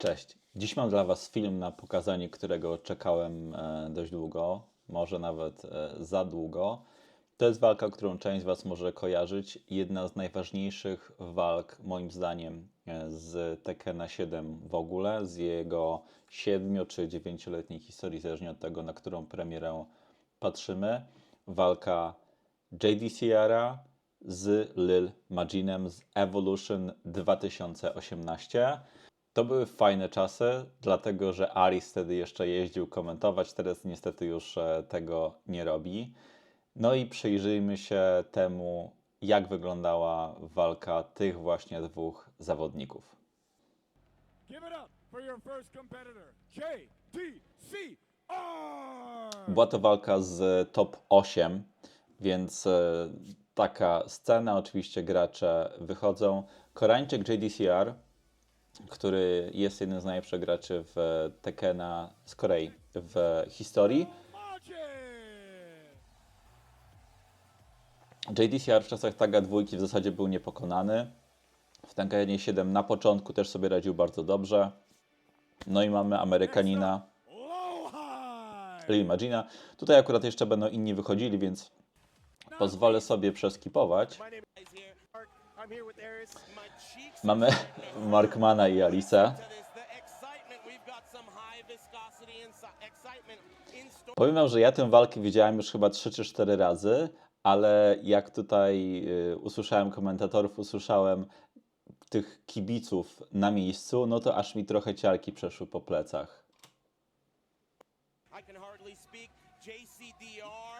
Cześć. Dziś mam dla Was film, na pokazanie którego czekałem e, dość długo, może nawet e, za długo. To jest walka, którą część z Was może kojarzyć. Jedna z najważniejszych walk, moim zdaniem, e, z Tekkena 7 w ogóle, z jego 7 czy 9-letniej historii, zależnie od tego, na którą premierę patrzymy. Walka JD Sierra z Lil Majinem z Evolution 2018. To były fajne czasy, dlatego że Aris wtedy jeszcze jeździł komentować, teraz niestety już e, tego nie robi. No i przyjrzyjmy się temu, jak wyglądała walka tych właśnie dwóch zawodników. Była to walka z top 8, więc e, taka scena, oczywiście gracze wychodzą. Koreańczyk JDCR, który jest jednym z najlepszych graczy w Tekkena z Korei w historii. JDCR w czasach taga dwójki w zasadzie był niepokonany. W Tekkenie 7 na początku też sobie radził bardzo dobrze. No i mamy Amerykanina! Lil Magina. Tutaj akurat jeszcze będą inni wychodzili, więc pozwolę sobie przeskipować. Mamy Markmana i Alice. Powiem wam, że ja tę walkę widziałem już chyba 3 czy 4 razy, ale jak tutaj y, usłyszałem komentatorów, usłyszałem tych kibiców na miejscu, no to aż mi trochę ciarki przeszły po plecach. I can hardly speak. JCDR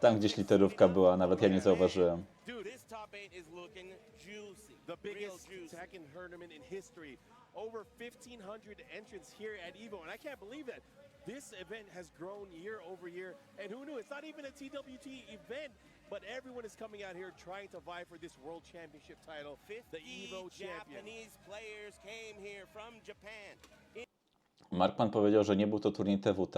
Tam that gdzieś fixed literówka soon była, enough. nawet ja nie Man, zauważyłem. Dude, his top eight is looking juicy. The biggest juicy. Tekken tournament in history. Over 1,500 entrants here at EVO, and I can't believe that this event has grown year over year. And who knew? It's not even a TWT event, but everyone is coming out here trying to vie for this World Championship title, the 50 EVO champion. Japanese players came here from Japan. Markman powiedział, że nie był to turniej TWT.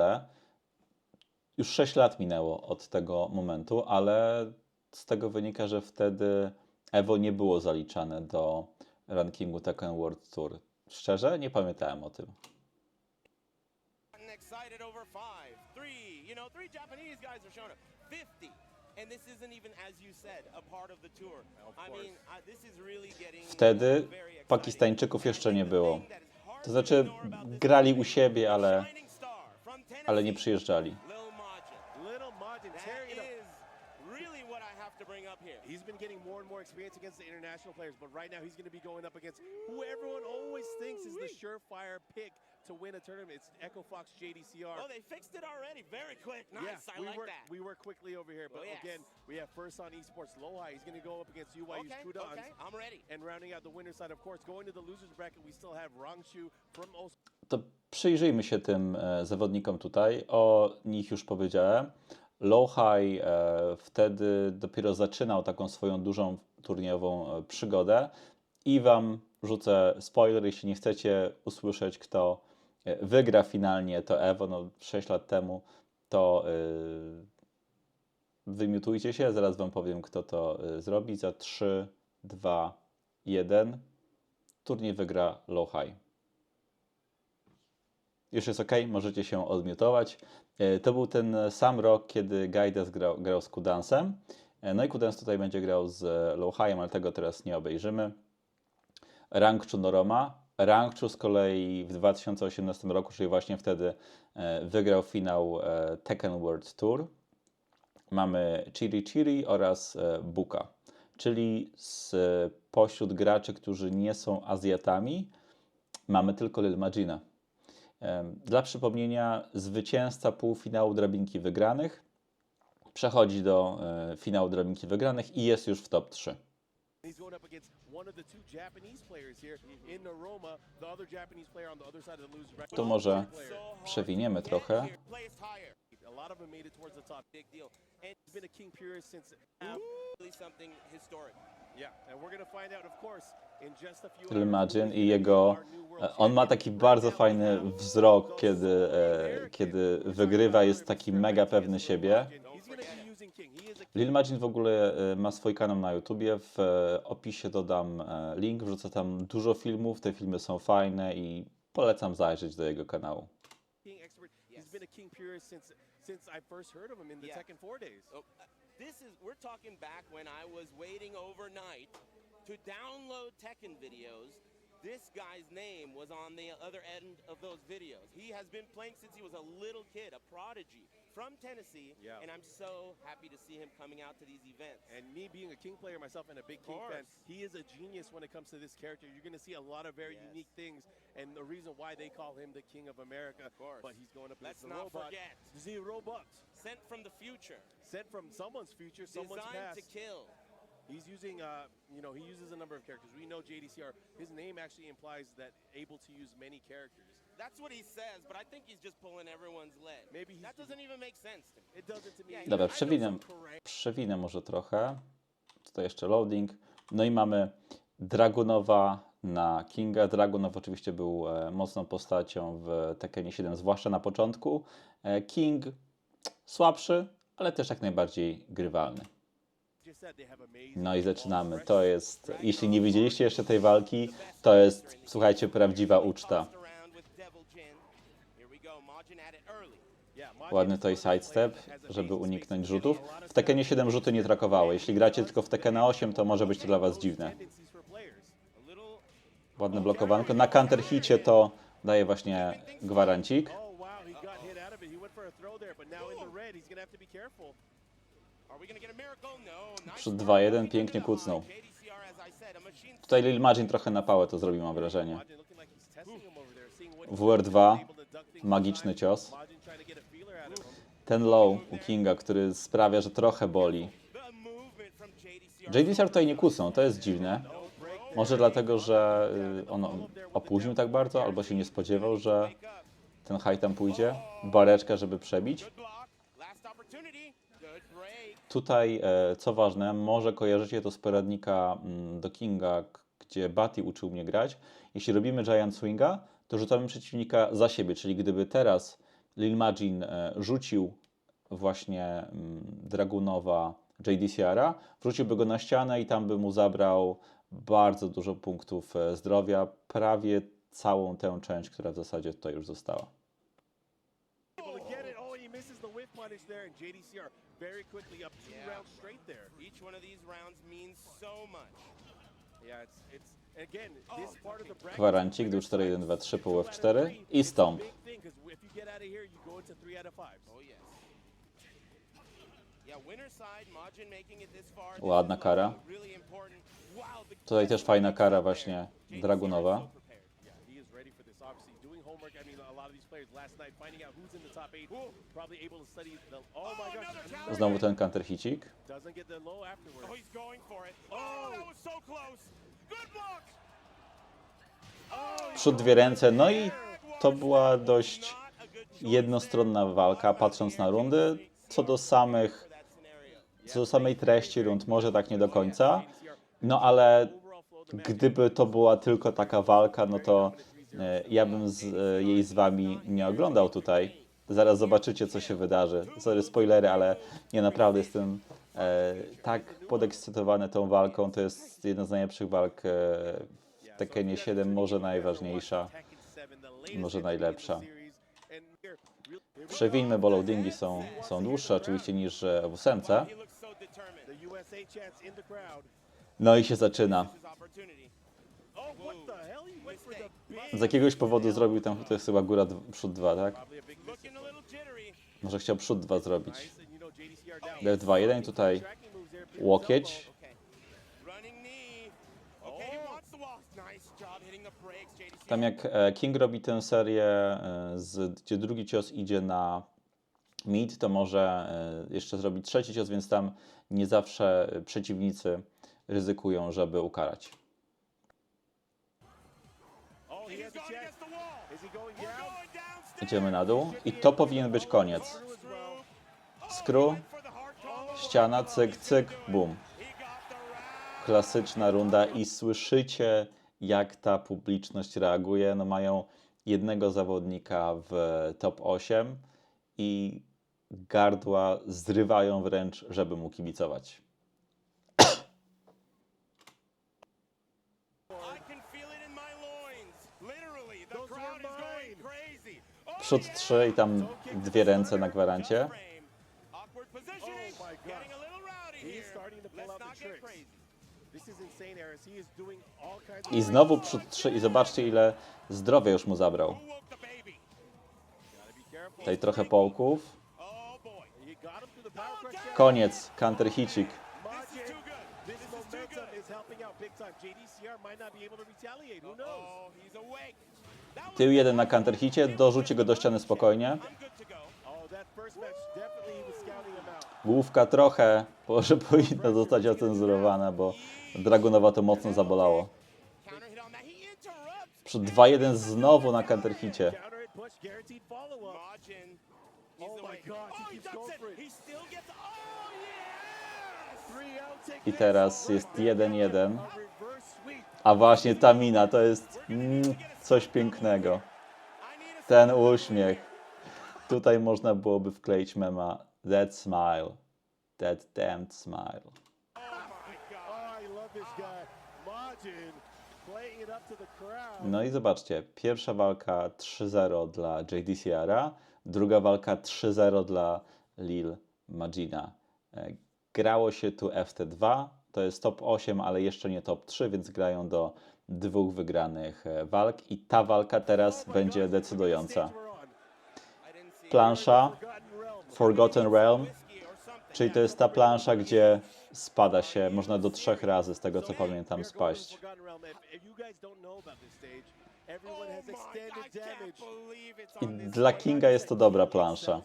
Już 6 lat minęło od tego momentu, ale z tego wynika, że wtedy Evo nie było zaliczane do rankingu Tekken World Tour. Szczerze, nie pamiętałem o tym. gotten excited over five, three. You know, three Japanese guys are showing up. 50. And this isn't even, as you said, a part of the tour. I mean, I, this is really getting Wtedy. Pakistańczyków jeszcze nie było. To znaczy, grali u siebie, ale, ale nie przyjeżdżali. He's been getting more and more experience against the international players, but right now he's going to be going up against who everyone always thinks is the surefire pick to win a tournament. It's Echo Fox JDCR. Oh, they fixed it already. Very quick. Nice. Yeah, I we like work that. we work quickly over here, but Oh, yes. again, we have first on esports Lohi. He's going to go up against UYU's okay, Kudans. okay. I'm ready. And rounding out the winner's side, of course, going to the losers bracket, we still have Rangshu from Os- To przyjrzyjmy się tym e, zawodnikom tutaj. O nich już powiedziałem. Lowhigh e, wtedy dopiero zaczynał taką swoją dużą turniejową e, przygodę. I Wam rzucę spoiler, jeśli nie chcecie usłyszeć, kto wygra finalnie to Evo, no 6 lat temu, to y, wymiutujcie się, zaraz Wam powiem, kto to y, zrobi. Za 3, 2, 1 turniej wygra Lowhigh. Już jest ok, możecie się odmiutować. E, To był ten sam rok, kiedy Gaides grał, grał z Kudansem. E, No i Kudans tutaj będzie grał z Lowhighem, ale tego teraz nie obejrzymy. Rangchu Noroma. Rangchu z kolei w 2018 roku, czyli właśnie wtedy e, wygrał finał e, Tekken World Tour. Mamy Chiri Chiri oraz e, Buka, czyli z pośród graczy, którzy nie są Azjatami, mamy tylko Lil Majina. Em, Dla przypomnienia, zwycięzca półfinału drabinki wygranych przechodzi do finału drabinki wygranych i jest już w top 3. He's going up against one of the two Japanese players here in Naroma, the other Japanese player on the other side of the bracket. To może przewiniemy trochę. A lot of them made it towards the top. Big deal. And He's been a king purist since. really something historic. I jego. On ma taki bardzo fajny wzrok, kiedy, e, kiedy wygrywa, jest taki mega pewny siebie. Lil Majin w ogóle e, ma swój kanał na YouTubie. W e, opisie dodam e, link, wrzucę tam dużo filmów. Te filmy są fajne i polecam zajrzeć do jego kanału. king expert. He's been a king purist since since I first heard of him in the Yeah. Tekken 4 days. Oh, uh, this is we're talking back when I was waiting overnight to download Tekken videos. This guy's name was on the other end of those videos. He has been playing since he was a little kid, a prodigy from Tennessee, Yeah. and I'm so happy to see him coming out to these events. And me being a King player myself and a big King fan, he is a genius when it comes to this character. You're going to see a lot of very Yes. unique things, and the reason why they call him the King of America. Of course. But he's going up Let's against the not robot. forget. The robot Sent from the future, sent from someone's future, someone's designed past. to kill. He's using, uh, you know, he uses a number of characters. We know JDCR. His name actually implies that able to use many characters. Dobra, przewinę, przewinę może trochę. Tutaj jeszcze loading. No i mamy Dragunowa na Kinga. Dragunov oczywiście był e, mocną postacią w Tekkenie 7, zwłaszcza na początku. E, King słabszy, ale też jak najbardziej grywalny. No i zaczynamy. To jest, jeśli nie widzieliście jeszcze tej walki, to jest, słuchajcie, prawdziwa uczta. Ładny of those sidestep, żeby uniknąć rzutów. W Tekkenie times 7 rzuty nie trakowały. Jeśli gracie tylko w Tekkena 8, to może być to dla Was dziwne. Ładne blokowanko. Na counter hicie to daje właśnie gwarancik. To work. 2-1 Moving pięknie kucnął. I Tutaj Lil Majin trochę na pałę to zrobił, mam wrażenie. Majin looking like he's testing him over there, seeing what he WR2, magiczny cios. Ten low u Kinga, który sprawia, że trochę boli. JDCR. Tutaj nie kucnął, to jest dziwne. Może dlatego, że y, on opóźnił tak bardzo, albo się nie spodziewał, że ten high tam pójdzie. Bareczka, żeby przebić. Tutaj, e, co ważne, może kojarzycie to z poradnika mm, do Kinga, gdzie Batty uczył mnie grać. Jeśli robimy Giant Swinga, to rzucamy przeciwnika za siebie, czyli gdyby teraz Lil Majin e, rzucił właśnie mm, Dragunowa JDCR-a, wrzuciłby go na ścianę i tam by mu zabrał bardzo dużo punktów e, zdrowia, prawie całą tę część, która w zasadzie tutaj już została. Punish there, and JDCR very quickly up two Yeah. rounds straight there. Each one of these rounds means so much. Yeah, it's it's again this part of the bracket. Gwarancik, dół 4, 1, 2, 3, pół F4 i. This Ładna kara. Tutaj też fajna kara właśnie Dragunowa. Oh. Znowu ten counter hicik. Przód dwie ręce, no i to była dość jednostronna walka, patrząc na rundy. Co do samych, co do samej treści rund, może tak nie do końca. No ale gdyby to była tylko taka walka, no to e, ja bym z, e, jej z wami nie oglądał tutaj. Zaraz zobaczycie, co się wydarzy. Sorry, spoilery, ale nie naprawdę jestem tak podekscytowany tą walką. To jest jedna z najlepszych walk e, w Tekkenie 7, może najważniejsza. może najlepsza. Przewińmy, bo loadingi są, są dłuższe oczywiście niż e, w ósemce. No i się zaczyna. Z jakiegoś powodu zrobił tam, to jest chyba góra, przód 2, tak? Może chciał przód 2 zrobić. Down. F2, 1 tutaj łokieć. Tam jak e, King robi tę serię, e, gdzie drugi cios idzie na mid, to może e, jeszcze zrobić trzeci cios, więc tam nie zawsze przeciwnicy ryzykują, żeby ukarać. Idziemy na dół i to powinien być koniec. Skru, ściana, cyk, cyk, bum. Klasyczna runda i słyszycie, jak ta publiczność reaguje. No mają jednego zawodnika w top 8 i gardła zrywają wręcz, żeby mu kibicować. Przód trzy i tam dwie ręce na gwarancie. Getting a little rowdy here. starting to pull Let's out the get tricks. crazy. This is insane, Aris. He is doing all kinds of I znowu przód trzy i zobaczcie ile zdrowia już mu zabrał. Who woke the baby? Gotta be careful. Tutaj trochę połków. Oh boy. You got him through the power crush. jab. Koniec, counter hicik. This is too good. This This is too momentum good. is helping out big time. JDCR might not be able to retaliate. Who knows? Oh, he's awake. That was Tył jeden na counter hicie, dorzuci go do ściany spokojnie. I'm good to go. Oh, that first match definitely he was scouting him out. Główka trochę, może powinna zostać ocenzurowana, bo Dragunowa to mocno zabolało. Przód 2-1 znowu na counter hicie. Counter hit push, guaranteed follow up. Majin. He's my awake. gosh, he he keeps ducks going it. for it. He still gets. Yes. Three out, take I teraz jest there. 1-1. A właśnie ta mina to jest mm, coś pięknego. Ten uśmiech. Tutaj można byłoby wkleić mema That smile. That damned smile. Oh my god. Oh, I love this guy. Majin playing it up to the crowd. No i zobaczcie, pierwsza walka 3-0 dla JDCR-a, druga walka 3-0 dla Lil Magina. E, Grało się tu FT2, to jest top 8, ale jeszcze nie top 3, więc grają do dwóch wygranych e, walk i ta walka teraz będzie decydująca. Plansza Forgotten Realm. Czyli to jest ta plansza, gdzie spada się, można do trzech razy, z tego co pamiętam, spaść. I dla. Kinga jest to dobra plansza.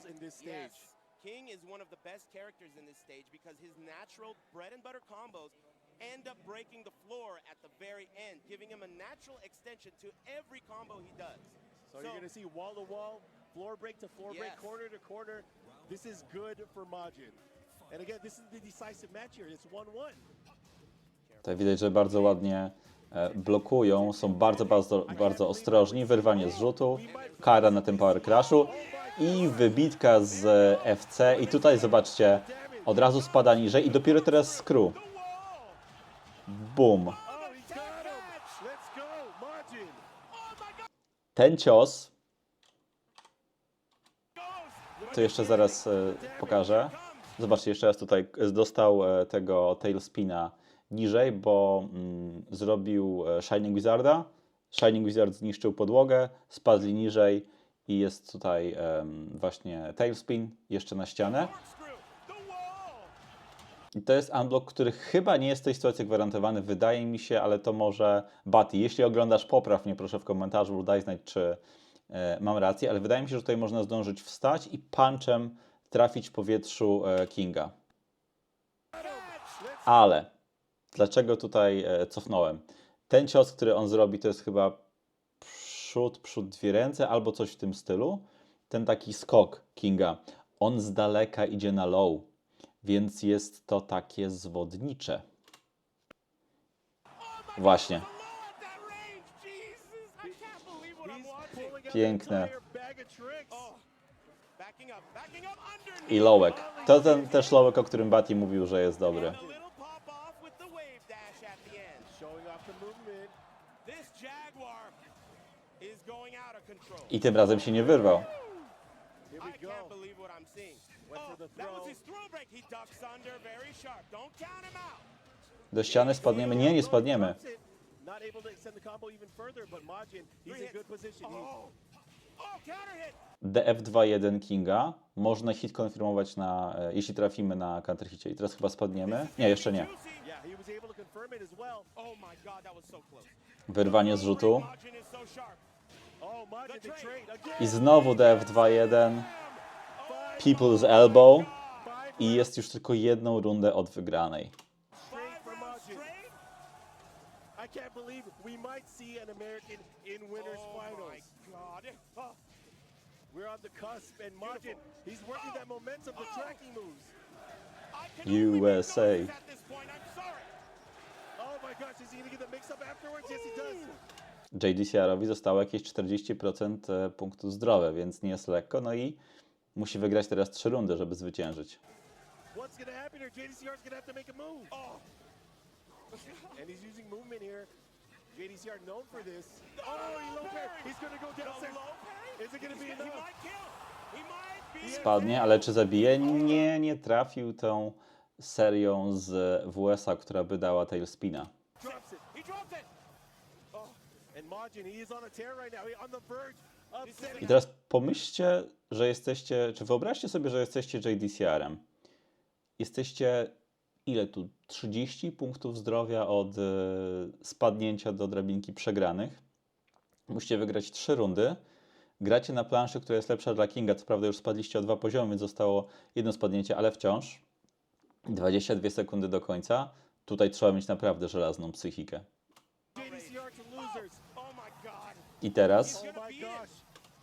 King is one of the best characters in this stage because his natural bread and butter combos end up breaking the floor at the very end, giving him a natural extension to every combo he does. So, you're going to see wall to wall, floor break to floor break, Yes. corner to corner. This is good for Majin. And again, this is the decisive match here. It's 1-1. Tutaj widać, że bardzo ładnie e, blokują, są bardzo, bardzo, bardzo ostrożni. Wyrwanie z rzutu, kara na tym power crashu i wybitka z e, FC. I tutaj zobaczcie, od razu spada niżej i dopiero teraz screw. Boom. Oh. Ten cios, to jeszcze zaraz e, pokażę. Zobaczcie, jeszcze raz tutaj dostał e, tego tailspina niżej, bo mm, zrobił e, Shining Wizarda. Shining Wizard zniszczył podłogę, spadli niżej i jest tutaj em, właśnie tailspin jeszcze na ścianę. I to jest unblock, który chyba nie jest w tej sytuacji gwarantowany, wydaje mi się, ale to może Bati. Jeśli oglądasz, popraw mnie proszę w komentarzu daj znać, czy mam rację, ale wydaje mi się, że tutaj można zdążyć wstać i punchem trafić w powietrzu e, Kinga. Ale dlaczego tutaj e, cofnąłem? Ten cios, który on zrobi, to jest chyba przód, przód, dwie ręce albo coś w tym stylu. Ten taki skok Kinga. On z daleka idzie na low, więc jest to takie zwodnicze. Właśnie. Underneath. I lołek. To ten też lołek, o którym Bati mówił, że jest dobry. I tym razem się nie wyrwał. Oh. Do ściany spadniemy? Nie, nie spadniemy. Not able to extend the combo even further, but Majin, he's in good position. He- Oh, oh, counter hit. DF2-1 Kinga. Można hit konfirmować, na, e, jeśli trafimy na counterhicie. I teraz chyba spadniemy. Nie, jeszcze nie. Juicy. Yeah, he was able to confirm it as well. Oh my God, that was so close. Wyrwanie z rzutu. Majin is so sharp. Oh, Majin, the trade again. I znowu DF2-1. People's Elbow. I jest już tylko jedną rundę od wygranej. I can't believe we might see an American in winners Oh my finals. God. Oh, We're on the cusp, and Majin, he's working that momentum, the tracking moves. I can only make USA. noise at this point. I'm sorry. Oh my gosh, is he gonna get the? Yes, he does. JDCR-owi zostało jakieś 40% punktów zdrowia, więc nie jest lekko. No i musi wygrać teraz trzy rundy, żeby zwyciężyć. What's gonna happen here? JDCR's gonna have to make a move. Oh. And he's using movement here. JDCR known for this. Oh, he low. He's gonna go downstairs. Is it gonna be He enough? might kill. He might be. Spadnie, ale czy zabije? Nie, nie trafił tą serią z WS-a, która by dała tailspina. Oh, I teraz pomyślcie, że jesteście, czy wyobraźcie sobie, że jesteście JDCR-em. Jesteście ile tu? 30 punktów zdrowia od e, spadnięcia do drabinki przegranych. Musicie wygrać 3 rundy. Gracie na planszy, która jest lepsza dla Kinga. Co prawda już spadliście o dwa poziomy, więc zostało jedno spadnięcie, ale wciąż 22 sekundy do końca. Tutaj trzeba mieć naprawdę żelazną psychikę. I teraz.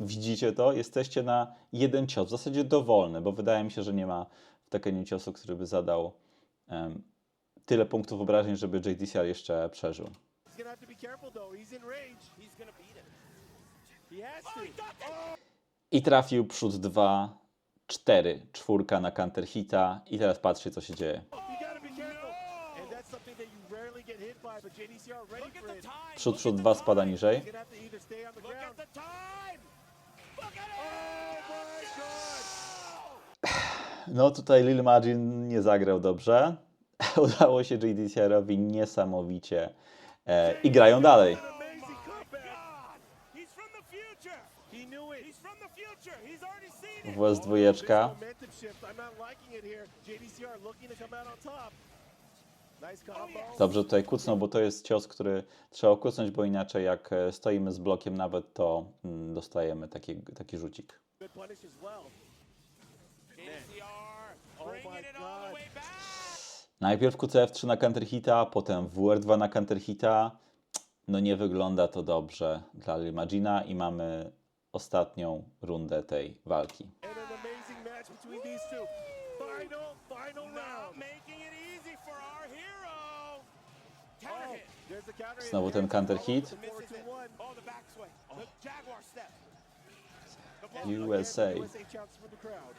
Widzicie to? Jesteście na jeden cios, w zasadzie dowolny, bo wydaje mi się, że nie ma w Tekenie ciosu, który by zadał tyle punktów obrażeń, żeby JDCR jeszcze przeżył. Oh. I trafił przód 2, 4, czwórka na counter hita i teraz patrzcie, co się dzieje. Przód, przód at the 2 spada niżej. No tutaj Lil Margin nie zagrał dobrze. Udało się JDCR-owi niesamowicie e, i grają dalej. WS dwójeczka. Dobrze tutaj kucnął, bo to jest cios, który trzeba kucnąć, bo inaczej jak e, stoimy z blokiem nawet, to mm, dostajemy taki, taki rzucik. Najpierw QCF3 na counter hita, potem WR2 na counter hita. No nie wygląda to dobrze dla Limagina i mamy ostatnią rundę tej walki. Oh. Znowu ten counter hit. USA. again, the USA chants for the crowd.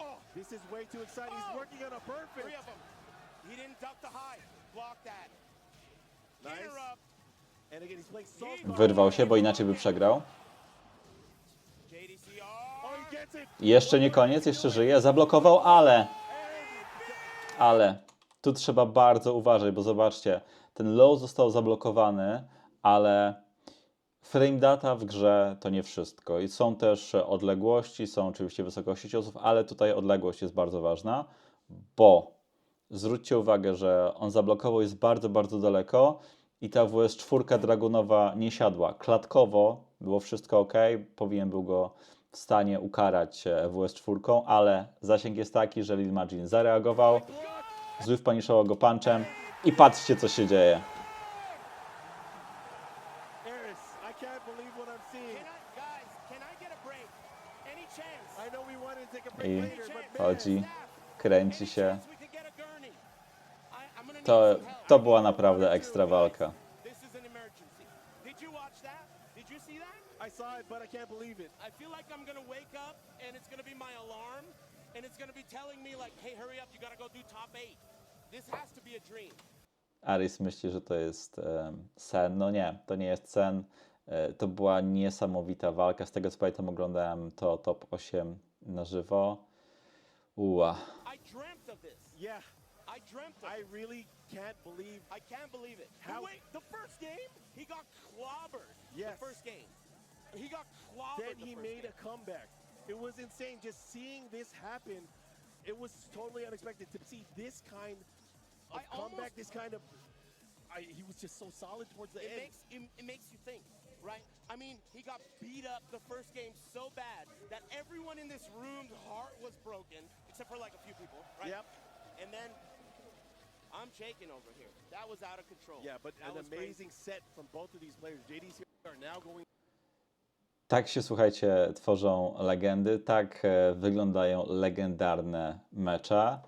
Oh, this is way too exciting. He's Oh. working on a perfect. Three of them. He didn't duck the high. Block that. Nice. Interrupt. And again, he's playing so Wyrwał się, bo inaczej by przegrał. Oh. Jeszcze nie koniec, jeszcze żyje. Zablokował, ale... Ale tu trzeba bardzo uważać, bo zobaczcie, ten low został zablokowany, ale frame data w grze to nie wszystko. I są też odległości, są oczywiście wysokości ciosów, ale tutaj odległość jest bardzo ważna, bo zwróćcie uwagę, że on zablokował jest bardzo, bardzo daleko i ta WS4 Dragunowa nie siadła. Klatkowo było wszystko ok, powinien był go w stanie ukarać e, WS4, ale zasięg jest taki, że Lil Margin zareagował, Zły paniszował go punchem i patrzcie co się dzieje. I, I'm gonna need To, to była naprawdę ekstra walka. I saw it, but I can't believe it. I feel like I'm gonna wake up and it's gonna be my alarm and it's gonna be telling me like, hey, hurry up, you gotta go do top eight. This has to be a dream. Aris myśli, że to jest em, sen. No nie, to nie jest sen. E, to była niesamowita walka. Z tego co pamiętam, oglądałem to top 8 na żywo. Uła. I dreamt of I really can't believe. I can't believe it. How- wait, the first game, he got clobbered. Yes. The first game. He got clobbered. Then the he first made game. a comeback. It was insane just seeing this happen. It was totally unexpected to see this kind of I comeback, almost- this kind of. I, he was just so solid towards the it end. makes it, it makes you think, right? I mean, he got beat up the first game so bad that everyone in this room's heart was broken, except for like a few people, right? Yep. And then I'm shaking over here. That was out of control. Yeah, but That an was crazy. amazing set from both of these players. JDC are now going. Tak się, słuchajcie, tworzą legendy, tak e, wyglądają legendarne mecze.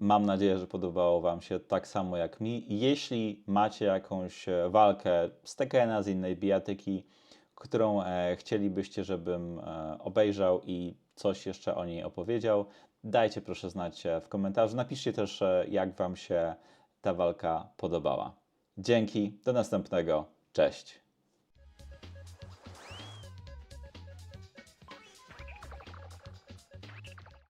Mam nadzieję, że podobało Wam się tak samo jak mi. Jeśli macie jakąś e, walkę z Tekena, z innej bijatyki, którą e, chcielibyście, żebym e, obejrzał i coś jeszcze o niej opowiedział. Dajcie proszę znać w komentarzu. Napiszcie też, jak Wam się ta walka podobała. Dzięki, do następnego. Cześć.